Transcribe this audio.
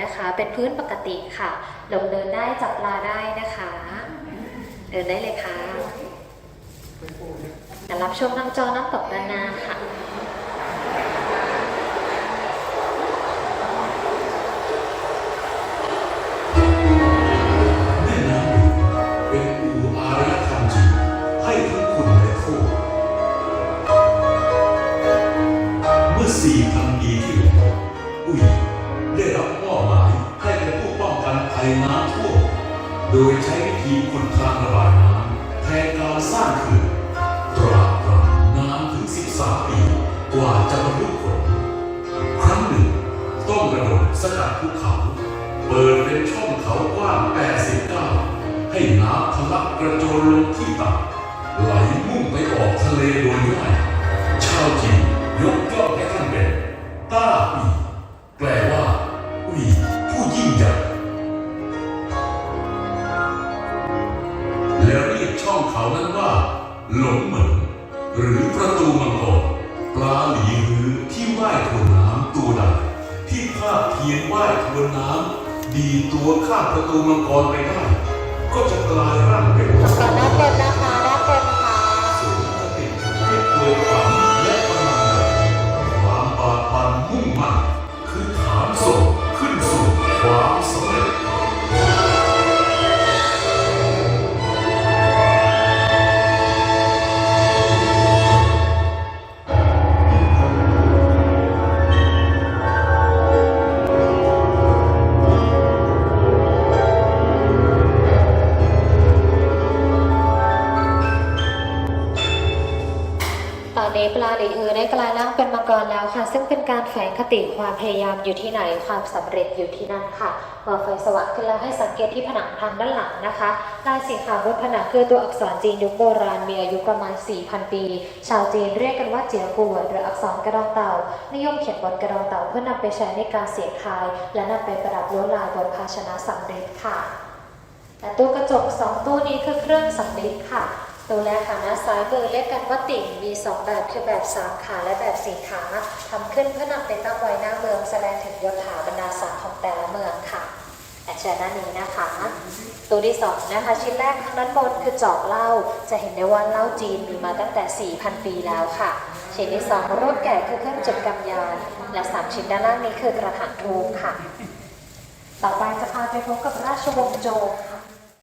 นะคะ เป็นพื้นปกติค่ะ ลงเดินได้จับปลาได้นะคะ เดินได้เลยค่ะแต่รับชมน้ำจอน้ำตกด้านหน้าค่ะแม่น้ำหนึ่งเป็นอู่อารยธรรมจีให้ทั้งคุณและโทษเมื่อสี่พันปีที่แล้วอุ้ยได้รับ ป้องกันภัยน้ำท่วมโดยใช้วิธีขุดทางระบายน้ำแทนการสร้างเขื่อนตราบกำนานถึง 13 ปี กว่าจะบรรลุผลครั้งหนึ่ง ต้องกระโดดสกัดภูเขา เปิดเป็นช่องเขากว้าง 89 ให้น้ำทะลักกระโจนลงที่ต่ำไหลมุ่งไปออก นั้นว่า หลงเหมือนหรือประตูมังกรปลาหลีหือที่ว่ายทวนน้ำตัวใดที่ภาพเพียงว่ายทวนน้ำดีตัวข้ามประตูมังกรไปได้ ก็จะกลาย นี้ปลาหลีอือได้กลายร่างเป็นมังกรแล้วค่ะ ซึ่งเป็นการแฝงคติความพยายามอยู่ที่ไหนความสำเร็จอยู่ที่นั่นค่ะเมื่อไฟสว่างขึ้นแล้วให้สังเกตที่ผนังทางด้านหลังนะคะลายสีขาวบนผนังคือตัวอักษรจีนยุคโบราณมีอายุประมาณ 4,000 ปี ชาวจีนเรียกกันว่าเจียกัวหรืออักษรกระดองเต่า นิยมเขียนบนกระดองเต่าเพื่อนำไปใช้ในการเสียงทาย และนำไปประดับลวดลายบนภาชนะสำเร็จค่ะและตู้กระจกสองตู้นี้คือเครื่องสำลิดค่ะ ตัวแรกค่ะน้าซ้ายมือเรียกกันว่าติ่งมีสองแบบคือแบบสามขาและแบบสี่ขาทำขึ้นเพื่อนำไปตั้งไว้หน้าเมืองแสดงถึงยศถาบรรดาศักดิ์ของแต่ละเมืองค่ะและเชิญด้านนี้นะคะ ตัวที่สองนะคะชิ้นแรกข้างด้านบนคือจอกเหล้าจะเห็นได้ว่าเหล้าจีนมีมาตั้งแต่ 4,000 ปีแล้วค่ะ ชิ้นที่สองรูปแกะคือเครื่องจุดกำยานและสามชิ้นด้านล่างนี้คือกระถางทูบค่ะ ต่อไปจะพาไปพบกับราชวงศ์โจค่ะ